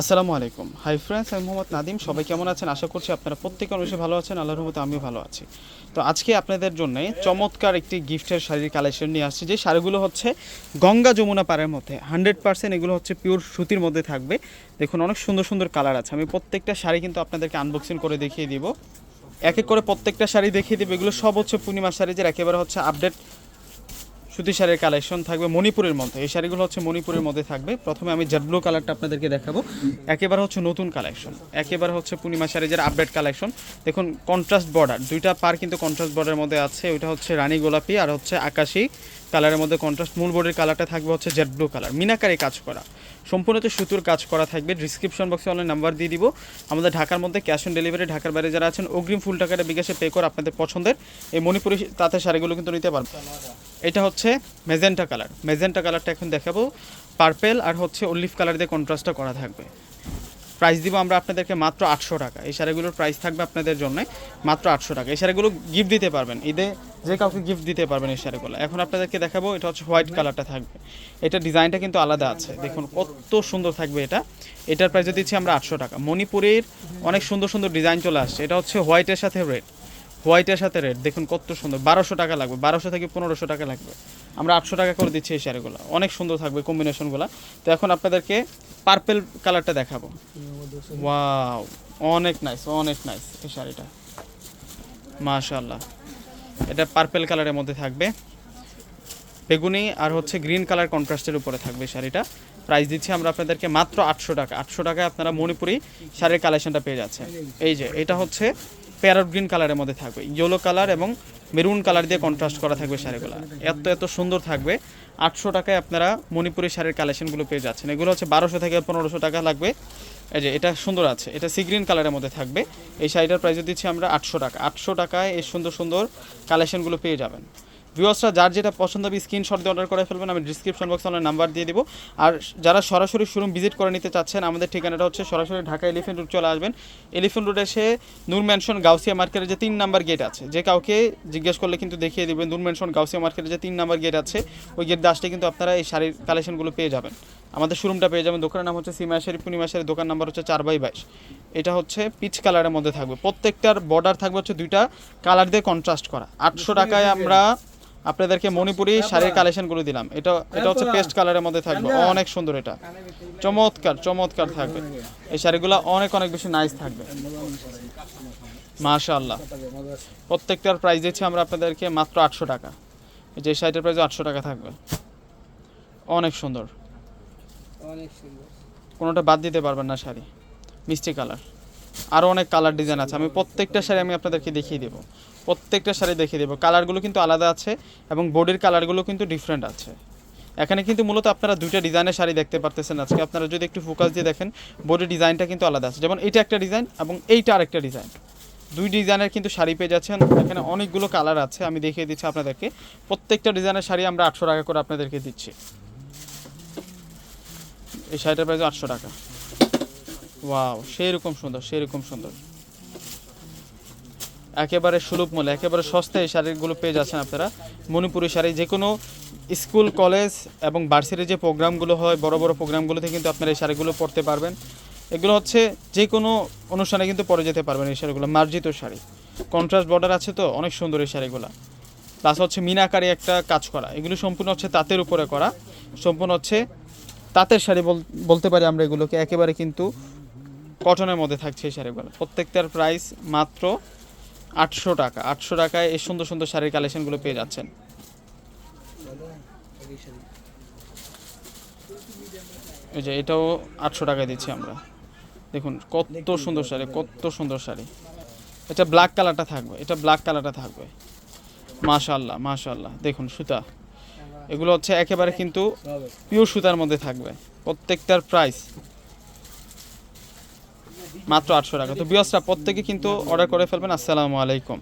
আসসালামু আলাইকুম। Hi friends, আমি মোহাম্মদ নাদিম। সবাই কেমন আছেন? আশা করছি আপনারা প্রত্যেকে অনুষে ভালো আছেন। আল্লাহর রহমতে আমিও ভালো আছি। তো আজকে আপনাদের জন্য চমৎকার একটি গিফটের শাড়ির কালেকশন নিয়ে আসছি, যে শাড়িগুলো হচ্ছে গঙ্গা যমুনা পাড়ের মধ্যে। হান্ড্রেড পার্সেন্ট এগুলো হচ্ছে পিওর সুতির মধ্যে থাকবে। দেখুন, অনেক সুন্দর সুন্দর কালার আছে। আমি প্রত্যেকটা শাড়ি কিন্তু আপনাদেরকে আনবক্সিং করে দেখিয়ে দিব। এক এক করে প্রত্যেকটা শাড়ি দেখিয়ে দিব। এগুলো সব হচ্ছে পূর্ণিমা শাড়ি যে একেবারে হচ্ছে আপডেট সুতি শাড়ির কালেকশন থাকবে মণিপুরের মধ্যে। এই শাড়িগুলো হচ্ছে মণিপুরের মধ্যে থাকবে। প্রথমে আমি জেড ব্লু কালারটা আপনাদেরকে দেখাবো। একেবারে হচ্ছে নতুন কালেকশন একেবারে হচ্ছে পূর্ণিমা শাড়ি যার আপডেট কালেকশন দেখুন কন্ট্রাস্ট বর্ডার দুইটা পার কিন্তু কন্ট্রাস্ট বর্ডারের মধ্যে আছে। ওইটা হচ্ছে রানী গোলাপি আর হচ্ছে আকাশি কালারের মধ্যে কন্ট্রাস্ট মূল বোর্ডের কালারটা থাকবে হচ্ছে জেড ব্লু কালার মিনাকারি কাজ করা। সম্পূর্ণ তো সুতোর কাজ করা থাকবে। ডিসক্রিপশন বক্সে অনলাইন নাম্বার দিয়ে দিব। আমাদের ঢাকার মধ্যে ক্যাশ অন ডেলিভারি ঢাকার বাইরে যারা আছেন, অগ্রিম ফুল টাকাটা বিকাশে পে করে আপনাদের পছন্দের। এই মণিপুরি তাঁতের শাড়িগুলো কিন্তু নিতে পারবেন। এটা হচ্ছে মেজেন্টা কালার মেজেন্টা কালারটা এখন দেখাবো। পার্পেল আর হচ্ছে অলিভ কালার দিয়ে কন্ট্রাস্টটা করা থাকবে। প্রাইস দিব আমরা আপনাদেরকে মাত্র আটশো টাকা। এই শাড়িগুলোর প্রাইস থাকবে আপনাদের জন্য মাত্র আটশো টাকা। এই শাড়িগুলো গিফট দিতে পারবেন। ঈদে যে কাউকে গিফট দিতে পারবেন এই শাড়িগুলো। এখন আপনাদেরকে দেখাবো এটা হচ্ছে হোয়াইট কালারটা থাকবে। এটা ডিজাইনটা কিন্তু আলাদা আছে। দেখুন কত সুন্দর থাকবে এটা। এটার প্রাইস দিচ্ছি আমরা আটশো টাকা। মণিপুরের অনেক সুন্দর সুন্দর ডিজাইন চলে আসছে। এটা হচ্ছে হোয়াইটের সাথে রেড হোয়াইটের সাথে রেড। দেখুন কত সুন্দর। বারোশো টাকা লাগবে। বারোশো থেকে পনেরোশো টাকা লাগবে। আমরা আটশো টাকা করে দিচ্ছি এই শাড়িগুলো। অনেক সুন্দর থাকবে কম্বিনেশনগুলো তো এখন আপনাদেরকে পার্পেল কালারটা দেখাবো। ওয়াও অনেক নাইস অনেক নাইস এই শাড়িটা। মাশাল্লাহ এটা পার্পেল কালারের মধ্যে থাকবে। বেগুনি আর হচ্ছে গ্রিন কালার কন্ট্রাস্টের উপরে থাকবে শাড়িটা। প্রাইস দিচ্ছি আমরা আপনাদেরকে মাত্র আটশো টাকা। আটশো টাকায় আপনারা মণিপুরি শাড়ির কালেকশনটা পেয়ে যাচ্ছেন। এই যে, এটা হচ্ছে প্যারট গ্রিন কালারের মধ্যে থাকবে। ইয়েলো কালার এবং মেরুন কালার দিয়ে কন্ট্রাস্ট করা থাকবে শাড়িগুলো। এত এত সুন্দর থাকবে। আটশো টাকায় আপনারা মণিপুরি শাড়ির কালেকশনগুলো পেয়ে যাচ্ছেন। এগুলো হচ্ছে বারোশো থেকে পনেরোশো টাকা লাগবে। এই যে, এটা সুন্দর আছে। এটা সি গ্রিন কালারের মধ্যে থাকবে। এই শাড়িটার প্রাইস দিচ্ছি আমরা আটশো টাকা। আটশো টাকায় এই সুন্দর সুন্দর কালেকশনগুলো পেয়ে যাবেন। ভিউয়ার্সরা যার যেটা পছন্দ হবে স্ক্রিনশট দিয়ে অর্ডার করে ফেলবেন আমি ডিসক্রিপশন বক্সে আমার নাম্বার দিয়ে দিব। আর যারা সরাসরি শোরুম ভিজিট করে নিতে চাচ্ছেন আমাদের ঠিকানাটা হচ্ছে সরাসরি ঢাকা এলিফেন্ট রোড চলে আসবেন। এলিফেন্ট রোড এসে নূর ম্যানশন গাউসিয়া মার্কেটের যে তিন নাম্বার গেট আছে যে কাউকে জিজ্ঞেস করলে কিন্তু দেখিয়ে দেবেন নূর ম্যানশন গাউসিয়া মার্কেটের যে তিন নাম্বার গেট আছে ওই গেট দিয়ে কিন্তু আপনারা এই শাড়ির কালেকশনগুলো পেয়ে যাবেন। আমাদের শোরুমটা পেয়ে যাবেন দোকানের নাম হচ্ছে সিমা শাড়ি পূর্ণিমা শাড়ি দোকান নাম্বার হচ্ছে চার বাই বাইশ। এটা হচ্ছে পিচ কালারের মধ্যে থাকবে। প্রত্যেকটার বর্ডার থাকবে হচ্ছে দুইটা কালার দিয়ে কন্ট্রাস্ট করা। আটশো টাকায় আমরা আপনাদেরকে মণিপুরি শাড়ির কালেকশনগুলো দিলাম। এটা এটা হচ্ছে পেস্ট কালারের মধ্যে থাকবে। অনেক সুন্দর এটা। চমৎকার চমৎকার থাকবে। এই শাড়িগুলো অনেক অনেক বেশি নাইস থাকবে। মাশাআল্লাহ। প্রত্যেকটার প্রাইস দিচ্ছি আমরা আপনাদেরকে মাত্র আটশো টাকা। এই যে শাড়িটার প্রাইস আটশো টাকা থাকবে। অনেক সুন্দর। অনেক সুন্দর। কোনোটা বাদ দিতে পারবেন না শাড়ি। মিষ্টি কালার আরও অনেক কালার ডিজাইন আছে। আমি প্রত্যেকটা শাড়ি আমি আপনাদেরকে দেখিয়ে দেবো। প্রত্যেকটা শাড়ি দেখিয়ে দেবো। কালারগুলো কিন্তু আলাদা আছে এবং বডির কালারগুলো কিন্তু ডিফারেন্ট আছে। এখানে কিন্তু মূলত আপনারা দুইটা ডিজাইনের শাড়ি দেখতে পারতেছেন আজকে। আপনারা যদি একটু ফোকাস দিয়ে দেখেন বডির ডিজাইনটা কিন্তু আলাদা আছে। যেমন এইটা একটা ডিজাইন এবং এইটা আরেকটা ডিজাইন। দুই ডিজাইনের কিন্তু শাড়ি পেয়ে যাচ্ছেন। এখানে অনেকগুলো কালার আছে, আমি দেখিয়ে দিচ্ছি আপনাদেরকে। প্রত্যেকটা ডিজাইনের শাড়ি আমরা আটশো টাকা করে আপনাদেরকে দিচ্ছি। এই শাড়িটার প্রাইস আটশো টাকা। ওয়াও সেই রকম সুন্দর সেই রকম সুন্দর। একেবারে সুলভ মূল্যে, একেবারে সস্তায় এই শাড়িগুলো পেয়ে যাচ্ছেন আপনারা। মণিপুরি শাড়ি, যে কোনো স্কুল, কলেজ এবং ভার্সিটির যে প্রোগ্রামগুলো হয়, বড় বড় প্রোগ্রামগুলোতে কিন্তু আপনারা এই শাড়িগুলো পরতে পারবেন। এগুলো হচ্ছে যে কোনো অনুষ্ঠানে কিন্তু পরে যেতে পারবেন এই শাড়িগুলো, মার্জিত শাড়ি। কন্ট্রাস্ট বর্ডার আছে তো, অনেক সুন্দর এই শাড়িগুলো। প্লাস হচ্ছে মিনাকারি একটা কাজ করা। এগুলো সম্পূর্ণ হচ্ছে তাঁতের উপরে করা। সম্পূর্ণ হচ্ছে তাঁতের শাড়ি বল- বলতে পারি আমরা এগুলোকে। একেবারে কিন্তু কটনের মধ্যে থাকছে এই শাড়িগুলো। প্রত্যেকটার প্রাইস মাত্র আটশো টাকা। আটশো টাকায় এই সুন্দর সুন্দর শাড়ির কালেকশনগুলো পেয়ে যাচ্ছেন। এই যে এটাও আটশো টাকায় দিচ্ছি আমরা। দেখুন, কত সুন্দর শাড়ি, কত সুন্দর শাড়ি। এটা ব্ল্যাক কালারটা থাকবে, এটা ব্ল্যাক কালারটা থাকবে। মাশাল্লাহ মাশাল্লাহ দেখুন, সুতা। এগুলো হচ্ছে একেবারে কিন্তু পিওর সুতার মধ্যে থাকবে। প্রত্যেকটার প্রাইস মাত্র আটশো টাকা। তো বিয়সটা প্রত্যেকে কিন্তু অর্ডার করে ফেলবেন। আসসালামু আলাইকুম।